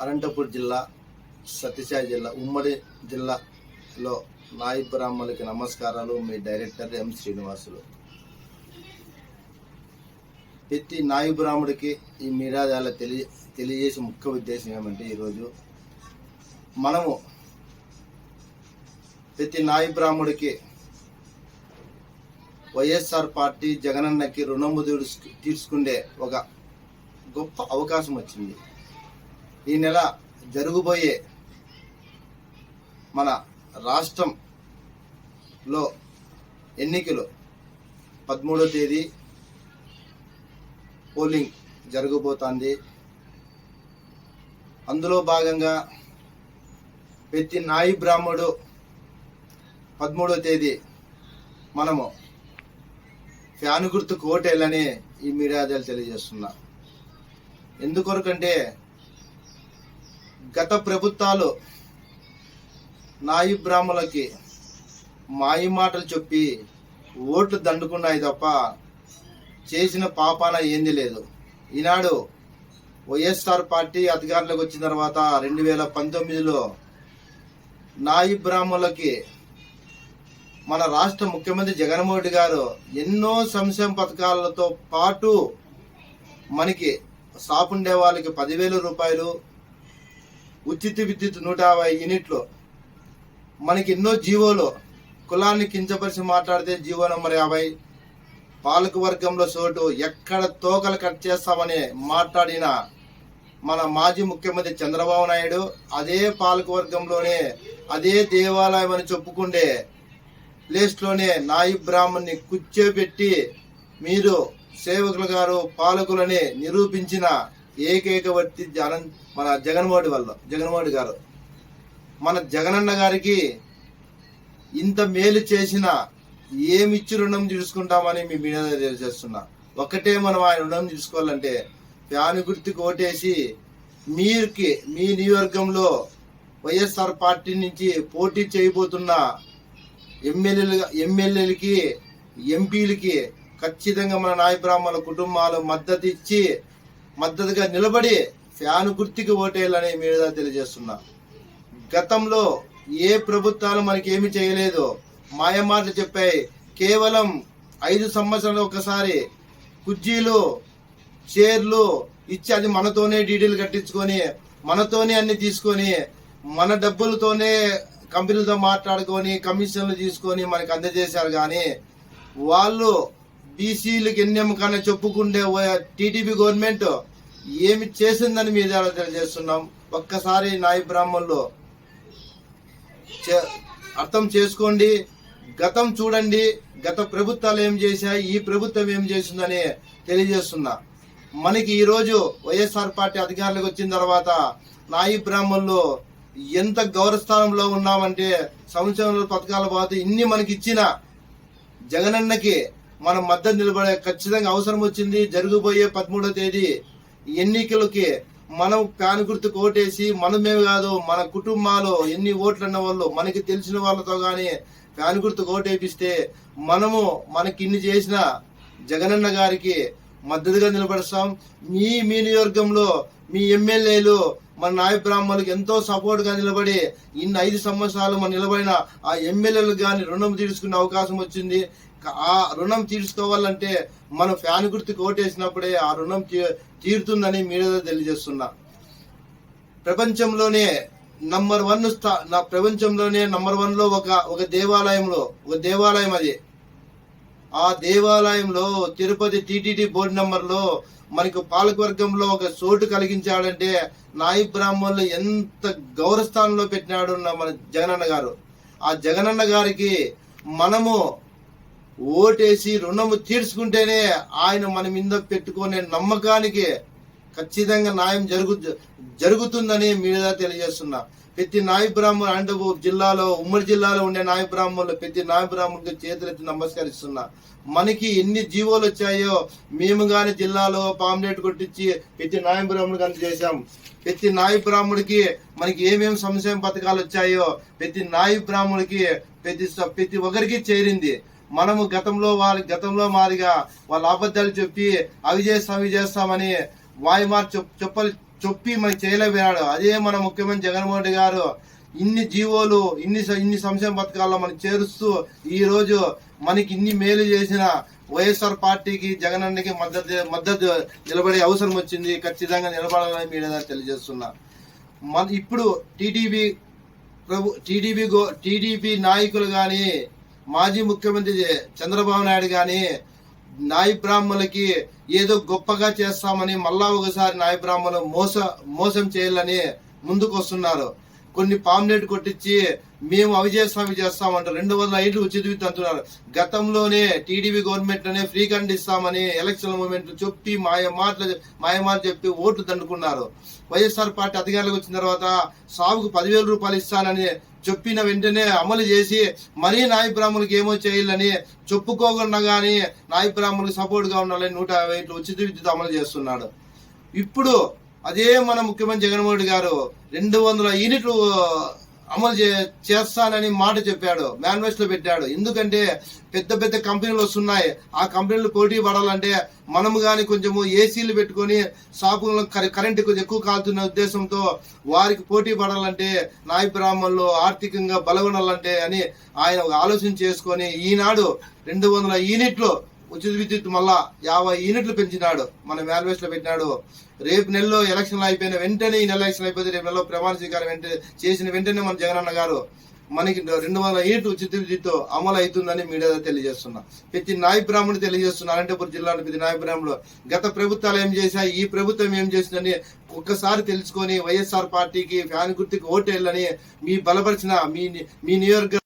అనంతపూర్ జిల్లా సత్యసాయి జిల్లా ఉమ్మడి జిల్లాలో నాయి బ్రాహ్మణులకి నమస్కారాలు. మీ డైరెక్టర్ ఎం శ్రీనివాసులు. ప్రతి నాయి బ్రాహ్మడికి ఈ మీడియాల తెలియ తెలియజేసే ముఖ్య ఉద్దేశం ఏమంటే ఈరోజు మనము ప్రతి నాయి బ్రాహ్మడికి వైఎస్ఆర్ పార్టీ జగనన్నకి రుణము తీర్చుకుండే ఒక గొప్ప అవకాశం వచ్చింది. ఈ నెల జరుగుబోయే మన రాష్ట్రంలో ఎన్నికలు పదమూడో తేదీ పోలింగ్ జరగబోతోంది. అందులో భాగంగా ప్రతి నాయి బ్రాహ్మడు పదమూడో తేదీ మనము ఫ్యాను గుర్తు కోటేయాలని ఈ మీడియా తెలియజేస్తున్నా. ఎందుకొరకంటే గత ప్రభుత్వాలు నాయి బ్రాహ్మణులకి మాయి మాటలు చెప్పి ఓట్లు దండుకున్నాయి తప్ప చేసిన పాపాన ఏంది లేదు. ఈనాడు వైఎస్ఆర్ పార్టీ అధికారంలోకి వచ్చిన తర్వాత రెండు వేల పంతొమ్మిదిలో నాయి బ్రాహ్మణులకి మన రాష్ట్ర ముఖ్యమంత్రి జగన్మోహన్ రెడ్డి గారు ఎన్నో సంక్షేమ పథకాలతో పాటు మనకి షాప్ ఉండే వాళ్ళకి పదివేల రూపాయలు ఉచిత విద్యుత్ నూట యాభై యూనిట్లు. మనకి ఎన్నో జీవోలు. కులాన్ని కించపరిచి మాట్లాడితే జీవో నెంబర్ యాభై. పాలక వర్గంలో చోటు ఎక్కడ తోకలు కట్ చేస్తామని మాట్లాడిన మన మాజీ ముఖ్యమంత్రి చంద్రబాబు నాయుడు అదే పాలక వర్గంలోనే అదే దేవాలయం అని చెప్పుకుండే ప్లేస్లోనే నాయి బ్రాహ్మణ్ణి కూర్చోబెట్టి మీరు సేవకులు గారు పాలకులని నిరూపించిన ఏకైక వ్యక్తి జగన్ మన జగన్మోహన్ వల్ల జగన్మోహన్ గారు. మన జగనన్న గారికి ఇంత మేలు చేసిన ఏమిచ్చి రుణం తీసుకుంటామని మీ మీద తెలియజేస్తున్నా. ఒకటే మనం ఆయన రుణం తీసుకోవాలంటే ఫ్యాన్ గుర్తుకు ఓటేసి మీరుకి మీ నియోజకవర్గంలో వైఎస్ఆర్ పార్టీ నుంచి పోటీ చేయబోతున్న ఎమ్మెల్యేలు ఎమ్మెల్యేలకి ఎంపీలకి ఖచ్చితంగా మన నాయ కుటుంబాలు మద్దతు ఇచ్చి మద్దతుగా నిలబడి ఫ్యాను గుర్తికి ఓటేయాలని మీద తెలియజేస్తున్నా. గతంలో ఏ ప్రభుత్వాలు మనకి ఏమి చేయలేదు. మాయమాటలు చెప్పాయి. కేవలం ఐదు సంవత్సరాలు ఒకసారి కుర్చీలు చైర్లు ఇచ్చి అది మనతోనే డీడీలు కట్టించుకొని మనతోనే అన్ని తీసుకొని మన డబ్బులతోనే కంపెనీలతో మాట్లాడుకొని కమిషన్లు తీసుకొని మనకు అందజేశారు కానీ వాళ్ళు బీసీలకు ఎన్నెమ్మకన్నా చెప్పుకుండే టీడీపీ గవర్నమెంట్ ఏమి చేసిందని మీద తెలియజేస్తున్నాం. ఒక్కసారి నాయి బ్రాహ్మణులు అర్థం చేసుకోండి. గతం చూడండి. గత ప్రభుత్వాలు ఏం చేశాయి? ఈ ప్రభుత్వం ఏం చేసిందని తెలియజేస్తున్నా. మనకి ఈరోజు వైఎస్ఆర్ పార్టీ అధికారులకు వచ్చిన తర్వాత నాయి బ్రాహ్మణులు ఎంత గౌరవస్థానంలో ఉన్నామంటే సంవత్సరంలో పథకాల బాధ ఇన్ని మనకి ఇచ్చిన జగనన్నకి మనం మద్దతు నిలబడే ఖచ్చితంగా అవసరం వచ్చింది జరగబోయే పదమూడో తేదీ ఎన్నికలకి మనం ప్యాన్ గుర్తు ఓటేసి మనమే కాదు మన కుటుంబాలు ఎన్ని ఓట్లు అన్న వాళ్ళు మనకి తెలిసిన వాళ్ళతో కానీ ప్యాన్ గుర్తు ఓటేపిస్తే మనము మనకి ఇన్ని చేసిన జగనన్న గారికి మద్దతుగా నిలబడతాం మీ మీ నియోజకంలో మీ ఎమ్మెల్యేలు మన నాయ బ్రాహ్మణులకు ఎంతో సపోర్ట్గా నిలబడి ఇన్ని ఐదు సంవత్సరాలు మన నిలబడిన ఆ ఎమ్మెల్యేలకు కానీ రుణం తీర్చుకునే అవకాశం వచ్చింది. ఆ రుణం తీర్చుకోవాలంటే మనం ఫ్యాన్ గుర్తు కోటేసినప్పుడే ఆ రుణం తీ- తీరుతుందని మీరు తెలియజేస్తున్నా. ప్రపంచంలోనే నంబర్ వన్ స్థా నా ప్రపంచంలోనే నంబర్ వన్లో ఒక ఒక దేవాలయంలో ఒక దేవాలయం అది. ఆ దేవాలయంలో తిరుపతి టీటీడీ బోర్డు నంబర్లో మనకు పాలకవర్గంలో ఒక చోటు కలిగించాడంటే నాయి బ్రాహ్మణులు ఎంత గౌరవస్థానంలో పెట్టినాడు మన జగనన్న గారు. ఆ జగనన్న గారికి మనము ఓటేసి రుణము తీర్చుకుంటేనే ఆయన మన మీద పెట్టుకునే నమ్మకానికి ఖచ్చితంగా న్యాయం జరుగు జరుగుతుందని మీద తెలియజేస్తున్నా. ప్రతి నాయ బ్రాహ్మణులు అనంతపూర్ జిల్లాలో ఉమ్మడి జిల్లాలో ఉండే నాయ బ్రాహ్మణులు ప్రతి నాయ బ్రాహ్మణుడికి చేతులెత్తి నమస్కరిస్తున్నా. మనకి ఎన్ని జీవోలు వచ్చాయో మేము కానీ జిల్లాలో పాంప్లెట్ కొట్టించి ప్రతి నాయ బ్రాహ్మణుడికి అందజేశాం. ప్రతి నాయ బ్రాహ్మణుడికి మనకి ఏమేమి సంక్షేమ పథకాలు వచ్చాయో ప్రతి నాయ బ్రాహ్మణుడికి ప్రతి ప్రతి ఒక్కరికి చేరింది. మనము గతంలో వాళ్ళ గతంలో మాదిగా వాళ్ళ అబద్ధాలు చెప్పి అవి చేస్తాం ఇవి చేస్తామని వాయి చెప్పలు చొప్పి మనకి చేయలేకపోయాడు అదే మన ముఖ్యమంత్రి జగన్మోహన్ రెడ్డి గారు ఇన్ని జీవోలు ఇన్ని ఇన్ని సంక్షేమ పథకాల్లో మనం చేరుస్తూ ఈరోజు మనకి ఇన్ని మేలు చేసిన వైఎస్ఆర్ పార్టీకి జగన్ అన్నకి మద్దతు మద్దతు నిలబడే అవసరం వచ్చింది. ఖచ్చితంగా నిలబడాలని మీరు ద్వారా తెలియజేస్తున్నా. మన ఇప్పుడు TDP Prabhu TDP go TDP నాయకులు కానీ మాజీ ముఖ్యమంత్రి చంద్రబాబు నాయుడు కానీ నాయి బ్రాహ్మణులకి ఏదో గొప్పగా చేస్తామని మళ్ళా ఒకసారి నాయి బ్రాహ్మణులు మోస మోసం చేయాలని ముందుకు వస్తున్నారు కొన్ని పాంప్లెట్ కొట్టించి మేము అవిజయ స్వామి చేస్తామంటారు చేస్తాం అంటారు రెండు వందల ఐదు ఉచిత విద్యుత్ అంటున్నారు. గతంలోనే టీడీపీ గవర్నమెంట్లోనే ఫ్రీ కండ్ ఇస్తామని ఎలక్షన్ మూమెంట్ చెప్పి మాయ మాటలు మాయ మాటలు చెప్పి ఓట్లు దండుకున్నారు. వైఎస్ఆర్ పార్టీ అధికారులకు వచ్చిన తర్వాత సాగుకు పదివేల రూపాయలు ఇస్తానని చెప్పిన వెంటనే అమలు చేసి మరీ నాయ బ్రాహ్మణులకు ఏమో చేయాలని చెప్పుకోకుండా కానీ నాయ బ్రాహ్మణులకు సపోర్ట్గా ఉండాలని నూట యాభై ఇట్లు ఉచిత విద్యుత్ అమలు చేస్తున్నాడు. ఇప్పుడు అదే మన ముఖ్యమంత్రి జగన్మోహన్ రెడ్డి గారు రెండు వందల యూనిట్లు అమలు చే చేస్తానని మాట చెప్పాడు మేనిఫెస్టో పెట్టాడు. ఎందుకంటే పెద్ద పెద్ద కంపెనీలు వస్తున్నాయి. ఆ కంపెనీలు పోటీ పడాలంటే మనము కానీ కొంచెము ఏసీలు పెట్టుకొని షాపులను కరెంటు కొంచెం ఎక్కువ కాలుతున్న ఉద్దేశంతో వారికి పోటీ పడాలంటే నాయ బ్రాహ్మణులు ఆర్థికంగా బలగొనాలంటే అని ఆయన ఒక ఆలోచన చేసుకొని ఈనాడు రెండు వందల యూనిట్లు ఉచిత విద్యుత్ మళ్ళా యాభై యూనిట్లు పెంచినాడు. మన మేనిఫెస్టో పెట్టినాడు. రేపు నెలలో ఎలక్షన్లు అయిపోయిన వెంటనే ఈ నెల ఎలక్షన్ అయిపోతే రేపు నెలలో ప్రమాణ స్వీకారం వెంటనే చేసిన వెంటనే మన జగనన్న గారు మనకి రెండు వందల యూనిట్ ఉచిత విద్యుత్ అమలు అవుతుందని మీడియా తెలియజేస్తున్నా. ప్రతి నాయ బ్రాహ్మణుడు తెలియజేస్తున్నా. అనంతపురం జిల్లాలో ప్రతి నాయబ్రాహ్మణులు గత ప్రభుత్వాలు ఏం చేశాయి ఈ ప్రభుత్వం ఏం చేసిందని ఒక్కసారి తెలుసుకొని వైఎస్ఆర్ పార్టీకి ఫ్యాన్ గుర్తుకి ఓటేళ్ళని మీ బలపరిచిన మీ మీ నియోజక